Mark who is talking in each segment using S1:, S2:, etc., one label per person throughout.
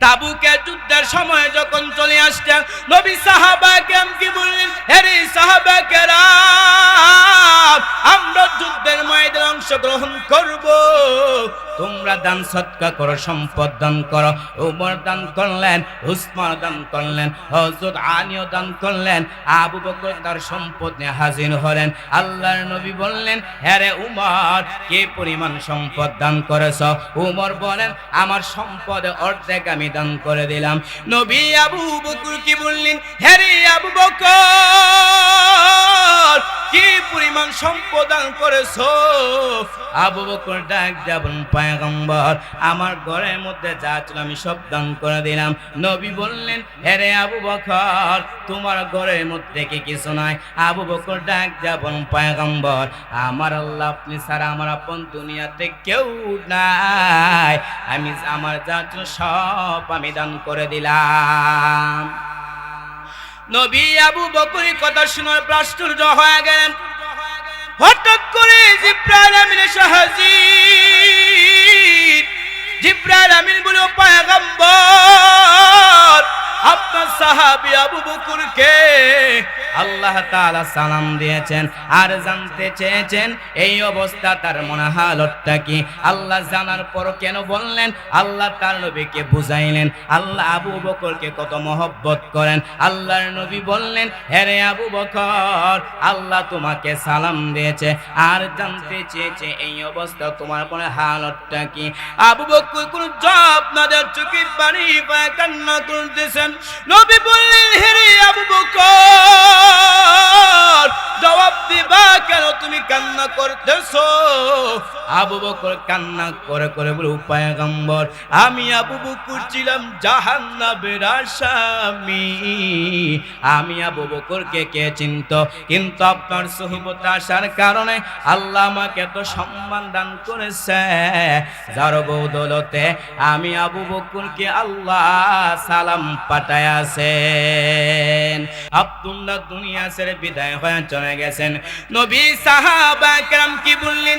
S1: তাবুকে যুদ্ধের সময় যখন চলে আসছেন নবী সাহাবা কেম কি বললেন হেরে সাহাবা কেরাম আমরা যুদ্ধের ময়দানে অংশগ্রহণ করব। তোমরা দান সৎকা করো, সম্পদ দান করো। উমর দান করলেন, উসমান দান করলেন, হযরত আলীও দান করলেন, আবু বকর তার সম্পদ নিয়ে হাজির হলেন। আল্লাহর নবী বললেন হ্যারে উমর, কে পরিমাণ সম্পদ দান করেছ? উমর বলেন, আমার সম্পদে অর্ধেক আমি দান করে দিলাম। নবী আবু বকর কি বললেন হ্যারে আবু বকর কি পরিমাণ সম্পদ করেছ? আবু বকর ডাক যাবেন পায়গম্বর, আমার ঘরের মধ্যে যা ছিল আমি সব দান করে দিলাম। নবী বললেন হেরে আবু বকর, তোমার ঘরের মধ্যে কি কিছু নাই? আবু বকর ডাক যাবেন পায়গম্বর, আমার আল্লাহ আপনি ছাড়া আমার আপন দুনিয়াতে কেউ নাই। আমি আমার যা ছিল সব আমি দান করে দিলাম। নবী আবু বকরি কথা শুনে প্রাশ্চর্য হয়ে গেলেন। হঠাৎ করে জিব্রাইল আমিন সাহাজির জিব্রাইল আমিন বলে পায়গম্বর আপনার সাহাবী আবু বকরকে আল্লাহ তাআলা সালাম দিয়েছেন আর জানতে চেয়েছেন, এই অবস্থা তার মনে হালতটা কি? আল্লাহ জানার পর কেন বললেন? আল্লাহ তার নবীকে বুঝাইলেন। আল্লাহ আবু বকরকে কত মহব্বত করেন। আল্লাহর নবী বললেন আবু বকর, আল্লাহ তোমাকে সালাম দিয়েছে। আর জানতে চেয়েছে, এই অবস্থা তোমার মনে হালতটা কি? আবু বকর কোন জব না দেওয়ার চোখের পানি পায় কান্না করতেছেন নবী বললেন হেরে আবু বকর জবাব দিবা কেন? তুমি কান্না করতেছো। আবু বকর কান্না করে করে বলে উপায় গম্বর আমি আবু বকর ছিলাম জাহান্নাবের আসামি। আমি আবু বকরকে কে চিনত? কিন্তু আপনার সহিবত আসার কারণে আল্লাহ আমাকে এত সম্মান দান করেছে। যার বৌদলতে আমি আবু বকরকে আল্লাহ সালাম পাঠায় আছেন আব্দুল্লাহ দুনিয়া ছেড়ে বিদায় হয়ে চলে গেছেন। নবী সাহাবা কেরাম কি বললেন?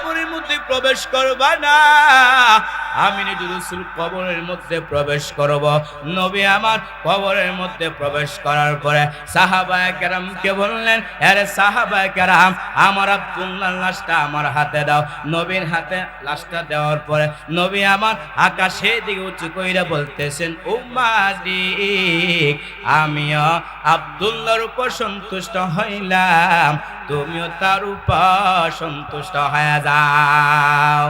S1: কবরের মধ্যে প্রবেশ করবা না। আমি রসুল কবরের মধ্যে প্রবেশ করব। নবী আমার কবরের মধ্যে প্রবেশ করার পরে সাহাবায়ে কেরামকে বললেন, আরে সাহাবায়ে কেরাম, আমার আব্দুল্লাহ লাশটা আমার হাতে দাও। নবীর হাতে লাশটা দেওয়ার পরে নবী আমার আকাশের দিকে উঁচু কইরা বলতেছেন মালিক আমিও আব্দুল্লাহর উপর সন্তুষ্ট হইলাম, তুমিও তার উপর সন্তুষ্ট হয়ে যাও।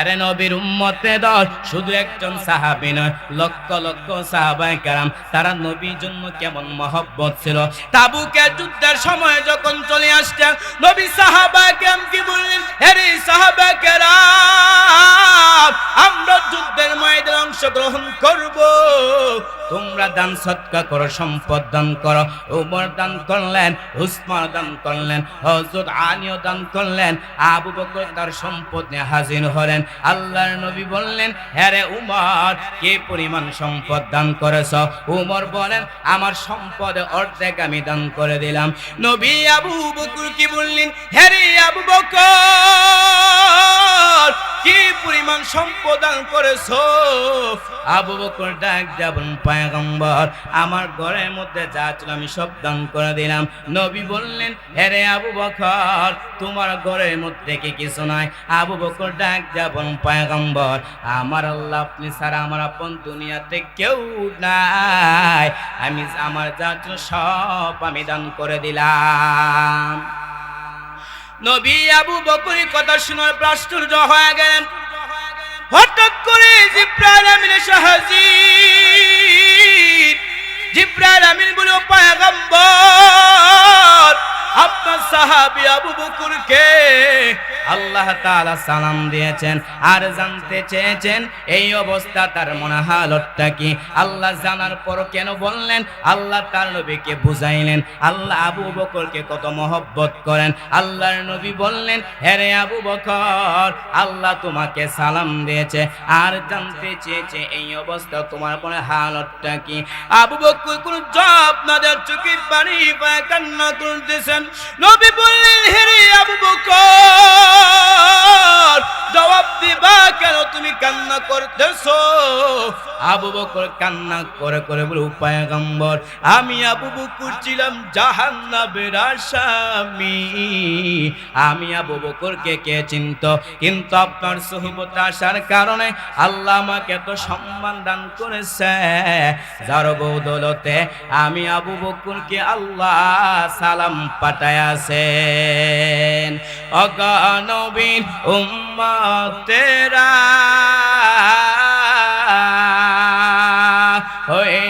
S1: আরে নবীর উম্মতে দল শুধু একজন সাহাবি নয়, লক্ষ লক্ষ সাহাবাই কারাম, তারা নবীর জন্য কেমন মহব্বত ছিল। তাবুকে যুদ্ধের সময় যখন চলে আসতেন নবী সাহাবা কেম কি বললেন? আরে সাহাবা কেরাম, আমরা যুদ্ধের ময়দানে অংশগ্রহণ করব। তোমরা দান সৎকা করো, সম্পদ দান করো, উমর দান করলেন, উসমান দান করলেন, হযরত আলীও দান করলেন, আবু বকর তার সম্পদ নিয়ে হাজির হলেন। আল্লাহর নবী বললেন হ্যারে উমর, কে পরিমাণ সম্পদ দান করেছ? উমর বলেন, আমার সম্পদে অর্ধেক আমি দান করে দিলাম। নবী আবু বকর কি বললেন হ্যারে আবু বকর কি পরিমাণ সম্পদ দান করেছ? আবু বকর ডাক যাবেন পায়গম্বর, আমার ঘরের মধ্যে যা ছিল আমি সব দান করে দিলাম। নবী বললেন হেরে আবু বকর, তোমার ঘরের মধ্যে কি কিছু নাই? আবু বকর ডাক যাবেন পায়গম্বর, আমার আল্লাহ আপনি ছাড়া আমার আপন দুনিয়াতে কেউ নাই। আমি আমার যা ছিল সব আমি দান করে দিলাম। নবী আবু বকরি কথা শুনে প্রাশ্চর্য হয়ে গেলেন। হঠাৎ করে জিব্রাইল আমিন সাহাজির জিব্রাইল আমিন বলে পায়গম্বর, আপনার সাহাবী আবু বকরকে আল্লাহ তাআলা সালাম দিয়েছেন আর জানতে চেয়েছেন, এই অবস্থা তার মনে হালতটা কি? আল্লাহ জানার পর কেন বললেন? আল্লাহ তার নবীকে বুঝাইলেন। আল্লাহ আবু বকরকে কত মহব্বত করেন। আল্লাহর নবী বললেন হ্যারে আবু বকর, আল্লাহ তোমাকে সালাম দিয়েছে। আর জানতে চেয়েছে, এই অবস্থা তোমার মনে হালতটা কি? আবু বকর কোন জবাব না দেওয়ার চোখের পানি পায় কান্না করতেছেন নবী বললেন হেরে আবু বকর জবাব দিবা কেন? তুমি কান্না করতেছো। আবু বকর কান্না করে করে বলে উপায় গম্বর আমি আবু বকর ছিলাম জাহান্নাবের আসামি। আমি আবু বকরকে কে চিনত? কিন্তু আপনার সহিবত আসার কারণে আল্লাহ আমাকে এত সম্মান দান করেছে। যার বৌদলতে আমি আবু বকরকে আল্লাহ সালাম পাঠায় আছেন অগনবীন উম্মতেরা হয়ে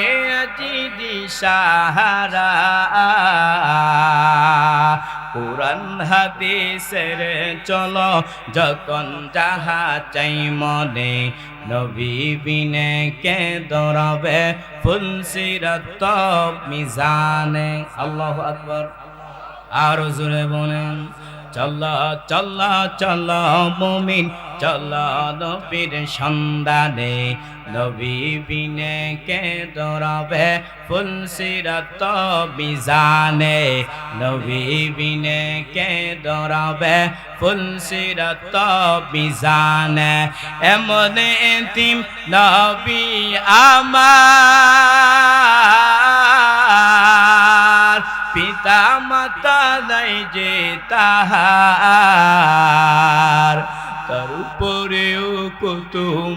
S1: দিদি সাহারা। কোরআন, হাদিসের চলো, যখন যাহা চাই মনে, নবী বিনে কে দরাবে ফুলসিরত মিজানে। আল্লাহ আকবর। আর জোরে বলেন চল চল চল মুমিন। চল নবীর সন্ধানে নবী বিনে কে দরাবে ফুলসিরত বিজানে নবী বিনে কে দরাবে ফুলসিরত বিজানে এমন এতিম নবী আমার। পিতা মাতা নাই যে তাহার তার উপরেও কত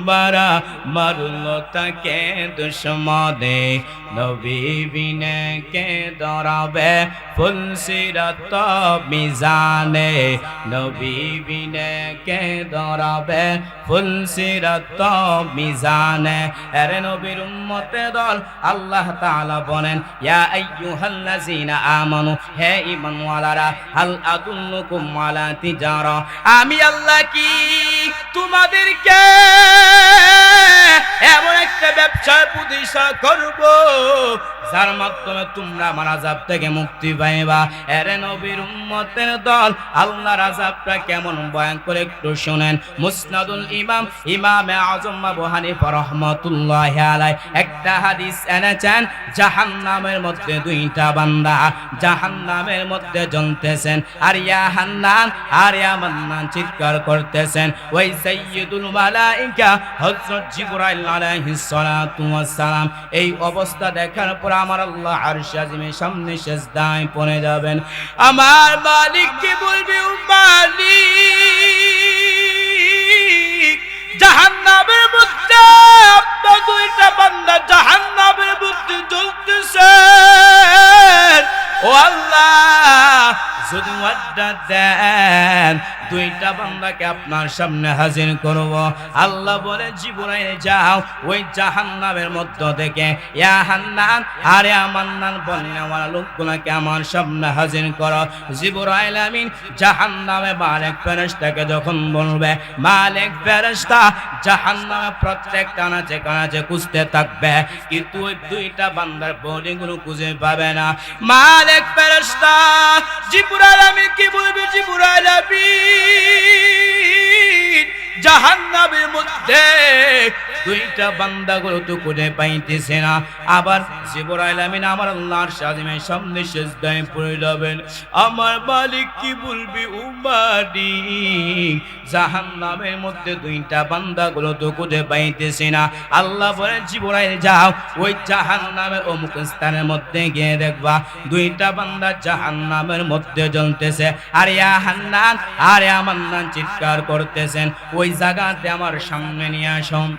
S1: মারা মারল তাকে দুশ্মনে। নবী বিনে কে দরাবে ফুলসিরত মিজানে। নবী বিনে কে দরাবে ফুলসিরত মিজানে। এরে নবীর উম্মতে দল আল্লাহ তাআলা বলেন, ইয়া আইয়ুহাল্লাযিনা আমানু, হে ঈমানওয়ালারা, হাল আদুল্লুকুম আলা তিজারা? আমি আল্লাহ কি তোমাদেরকে এমন একটা ব্যবসা প্রতিষ্ঠা করব যার মাধ্যমে তোমরা আমার আজাব থেকে মুক্তি পাইবা। এরে নবীর উম্মতের দল আল্লাহর আজাবটা কেমন ভয়ঙ্কর একটু শুনেন। মুসনাদুল ইমাম, ইমামে আজম আবু হানিফা রহমাতুল্লাহ আলাই একটা হাদিস এনেছেন, জাহান্নামের মধ্যে দুইটা বান্দা জাহান্নামের মধ্যে জ্বলতেছেন আর ইয়া হান্নান আর ইয়া মান্নান চিৎকার করতেছেন। ওই সাইয়্যিদুল মালাইকা হযরত জিবরাইল আলাইহিস সালাতু ওয়াস সালাম। এই অবস্থা দেখার পর আমার আল্লাহ আরশ আজিমের সামনে সেজদায় পড়ে যাবেন। আমার মালিক কি বলবে মালিক, জাহান্নামের মধ্যে আপনার দুইটা বান্দা জাহান্নামের মধ্যে জ্বলতেছে। ও আল্লাহ যদি ওয়াদা দেন, দুইটা বান্দাকে আপনার সামনে হাজির করব। আল্লাহ বলে জীবনে যাও ওই জাহান্নামের মধ্য থেকে। ইয়া আর ইয়া মান্নান বন্যাওয়ালা লোকগুলোকে আমার সামনে হাজির করো। জিবরাইল আমিন জাহান্নামে মালিক ফেরেশতাকে যখন বলবে, মালিক ফেরেশতা, জাহান্নামে প্রত্যেক কানাচে কানাচে খুঁজতে থাকবে, কিন্তু ওই দুইটা বান্দার বডিগুলো খুঁজে পাবে না। মালিক ফেরেশতা, জিবরাইল আমিন কি বলবে জিবরাইল আমিন? মধ্যে দুইটা বান্দা গুলো তো খুঁজে পাইতেছে না। আবার আমার আল্লাহর সাজিমের সামনে পড়ে যাবেন আমার মালিক কি বলবি উমানি জাহান্নামের মধ্যে দুইটা বান্দা গুলো তো খুঁজে পাইতেছে না। আল্লাহ বলে, জিবরাইল, যাও। ওই জাহান্নামের অমুক স্থানের মধ্যে গিয়ে দেখবা, দুইটা বান্দা জাহান্নামের মধ্যে জ্বলতেছে। আর ইয়া আর মান্নান চিৎকার করতেছেন। ওই জায়গাতে আমার সামনে নিয়ে আসম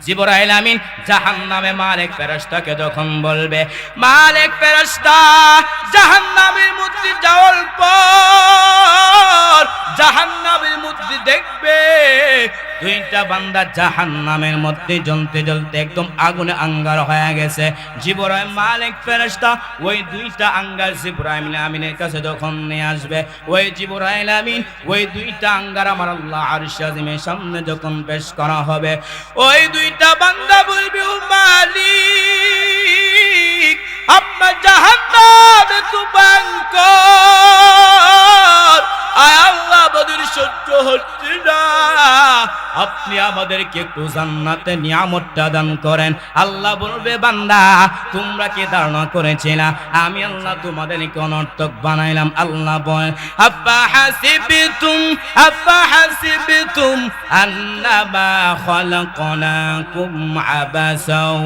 S1: জিবরাইল আমিন জাহান নামে মালিক ফেরস্তাকে যখন বলবে, মালিক জাহান নামের মধ্যে যাওয়ার পর জাহান নামের মধ্যে দেখবে দুইটা বান্দা জাহান নামের মধ্যে জ্বলতে জ্বলতে একদম আগুনে আঙ্গার হয়ে গেছে। জিবরাইল মালিক ফেরেশতা ওই দুইটা আঙ্গার জিবরাইল আমিনের কাছে যখন নিয়ে আসবে, ওই জিবরাইল আমিন ওই দুইটা আঙ্গার আমার আল্লাহ আরশ আজিমের সামনে যখন পেশ করা হবে, ওই দুইটা বান্দা বলবে, ও মালিক আপনার জাহান্নাম ভয়ঙ্কর। আয় আল্লাহ আমাদের সহ্য আপনি আমাদেরকে একটু জান্নাতে নিয়ামতটা দান করেন। আল্লাহ বলবে, বান্দা, তোমরা কি ধারণা করেছিলা? আমি আল্লাহ তোমাদেরকে অনর্থক বানাইলাম। আল্লাহ বলেন আব্বা হাসিবিতুম আব্বা হাসিবিতুম, আন্নামা খলাকনাকুম আবাসাও,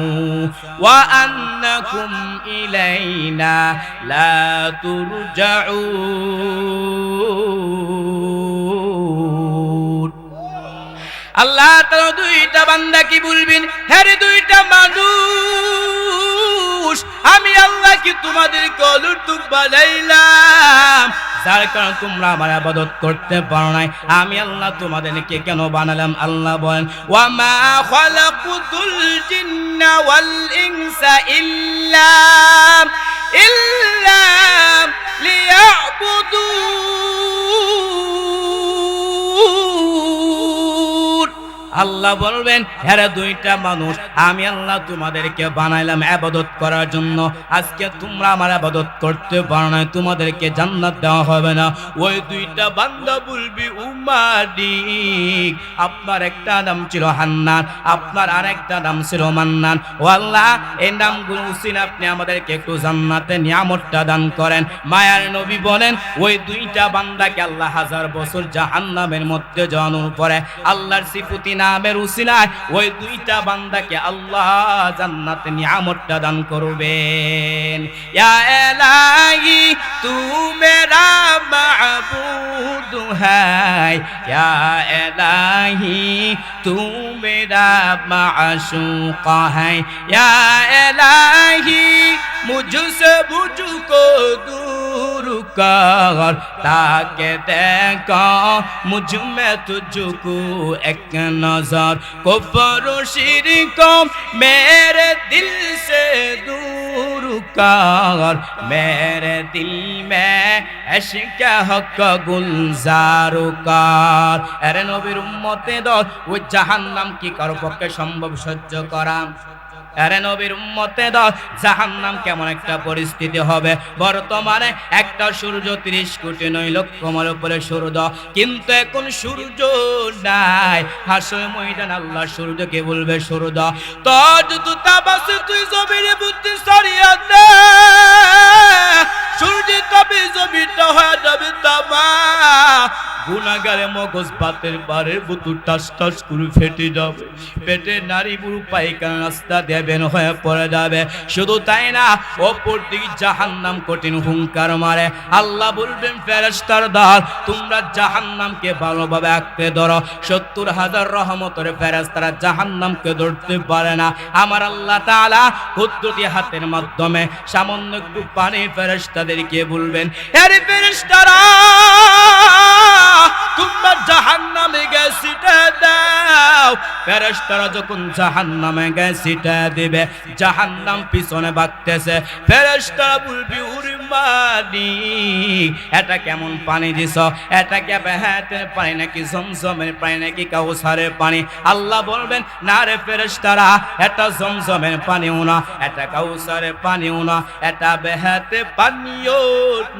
S1: ওয়া আন্নাকুম ইলাইনা লা তুরজাউন। আল্লাহ তাআলা দুইটা বান্দা কি বলবেন? হ্যাঁ দুইটা মানুষ। আমি আল্লাহ কি তোমাদেরকে অলুটুক বানাইলাম। যার কারণে তোমরা আমার আবাদত করতে পারো নাই। আমি আল্লাহ তোমাদেরকে কেন বানালাম? আল্লাহ বলেন, ওয়ামা খালাকুতুল জিন্না ওয়াল ইনসা ইল্লা ইল্লা লিয়াবুদুন আল্লাহ বলবেন হ্যাঁ দুইটা মানুষ, আমি আল্লাহ তোমাদেরকে বানাইলাম আবাদত করার জন্য। আজকে তোমরা আমার আবাদত করতে পারো না, তোমাদেরকে জান্নাত দেওয়া হবে না। ওই দুইটা বান্দা বলবি উমাদিক আপনার একটা নাম ছিল হান্নান, আপনার আরেকটা নাম ছিল মান্নান। ও আল্লাহ, এই নামগুলো উসিন আপনি আমাদেরকে একটু জান্নাতে নিয়ামতটা দান করেন। মায়ার নবী বলেন, ওই দুইটা বান্দাকে আল্লাহ হাজার বছর জাহান্নামের মধ্যে জানুর পরে আল্লাহর সিফুতি নামের উসিলায় ওই দুইটা বান্দাকে আল্লাহ জান্নাতে নিয়ামতটা দান করবেন। ইয়া এলাহি তু মেরা মাবুদ হাই। ইয়া এলাহি তু মেরা মাশুক ইয়া এলাহি, মুঝসে মুঝকো दूर কর তাকে দেখ মুঝমে তুঝকু এক নজর কবর শিরক মেরে দিল সে দূর কর মেরে দিল মে এশক হক গুলজার কর আরে নবীর উম্মতে দল ও জাহান্নাম কি কারও পক্ষে সম্ভব সহ্য করা আরে নবীর উম্মতে দল জাহান্নাম কেমন একটা পরিস্থিতি হবে? বর্তমানে একটা সূর্য তিরিশ কোটি নয় লক্ষ মার উপরে সূর্য, কিন্তু এখন সূর্য নাই। হাসয় ময়দান, আল্লাহ সূর্যকে বলবে সূর্য তোর যদি তাবাসে তুই জমিনে বুদ্ধি সরিয়া দে। সূর্য তবে জমিটা হয়ে যাবে তামা। গুনাগারে মগজ বাতের বারে বুতু টাস টাস করে ফেটে যাবে। পেটে নারী বুড়ো পাইকানা রাস্তা দিয়ে বের হয়ে পড়ে যাবে। শুধু তাই না, অপর দিকে জাহান্নাম কঠিন হুঙ্কার মারে। আল্লাহ বলবেন, ফেরেশতার দল, তোমরা জাহান্নামকে ভালোভাবে আঁকতে ধরো। সত্তর হাজার রহমতের ফেরেশতারা জাহান্নামকে ধরতে পারে না। আমার আল্লাহ তালা কুদ্দুটি হাতের মাধ্যমে সামান্য একটু পানি ফেরেশতাদেরকে বলবেন আরে ফেরেশতারা! তোমরা জাহান্নামে গেছিটা দাও। ফেরেশতারা যখন জাহান্নামে গেছিটা দিবে, জাহান্নাম পিছনে বাগতেছে ফেরেশতারা বলবি, উরি মানি এটা কেমন পানি দিছ? এটা কে বেহাতের পানি নাকি জমজমের পানি নাকি কাউসারের পানি? আল্লাহ বলবেন, না রে ফেরেশতারা, এটা জমজমের পানিও না, এটা কাউসারের পানিও না, এটা বেহাতে পানিও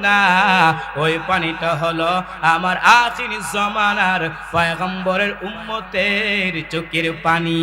S1: না। ওই পানিটা হলো আমার আখির জমানার পয়গম্বরের উম্মতের চোখের পানি।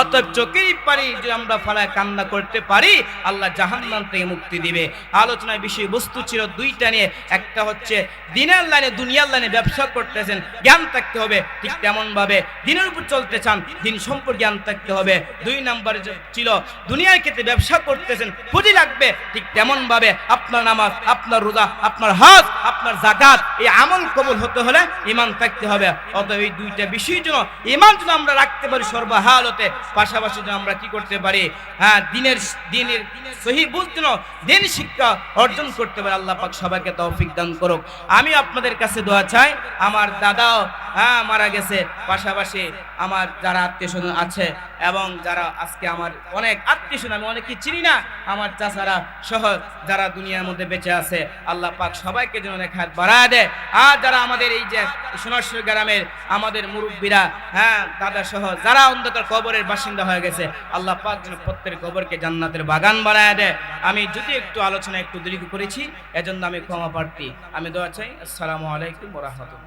S1: অতএব চোখের পানি যদি আমরা ফালায় কান্না করতে পারি, আল্লাহ জাহান্নাম থেকে মুক্তি দিবে। আলোচনায় বিষয়বস্তু ছিল দুইটা নিয়ে। একটা হচ্ছে দিনের লাইনে, দুনিয়ার লাইনে ব্যবসা করতেছেন, জ্ঞান থাকতে হবে, ঠিক তেমন ভাবে দিনের উপর চলতে চান, দিন সম্পর্কে জ্ঞান থাকতে হবে। দুই নম্বরে ছিল, দুনিয়ার ক্ষেত্রে ব্যবসা করতেছেন, পুঁজি লাগবে, ঠিক তেমন ভাবে আপনার নামাজ, আপনার রোজা, আপনার হজ, আপনার জাকাত এই আমল কবুল হতে হলে ইমান থাকতে হবে। অতএব এই দুইটা বিষয়ের জন্য ইমান যেন আমরা রাখতে পারি সর্বহালতে, পাশাপাশি যেন আমরা কি করতে পারি? হ্যাঁ দিনের দিনের সহি বুঝ যেন দিন শিক্ষা অর্জন করতে পারে। আল্লাহ পাক সবাইকে তৌফিক দান করুক। আমি আপনাদের কাছে দোয়া চাই, আমার দাদাও হ্যাঁ মারা গেছে। পাশাপাশি আমার যারা আত্মীয় স্বজন আছে এবং যারা আজকে আমার অনেক আত্মীয় স্বজন আমি অনেকে চিনি না, আমার চাচারা সহ যারা দুনিয়ার মধ্যে বেঁচে আছে, আল্লাহ পাক সবাইকে যেন অনেক হাত বাড়ায় দেয়। আর যারা আমাদের এই যে সোনারশ্বর গ্রামের আমাদের মুরব্বীরা হ্যাঁ দাদা সহ যারা অন্তত কবরের বাসিন্দা হয়ে গেছে, আল্লাহ পাক যেন প্রত্যেক কবরকে জান্নাতের বাগান বানায় দেয়। আমি যদি একটু আলোচনা একটু দীর্ঘ করেছি, এজন্য আমি ক্ষমা প্রার্থী। আমি দোয়া চাই। আসসালামু আলাইকুম রহমতুল্লাহ।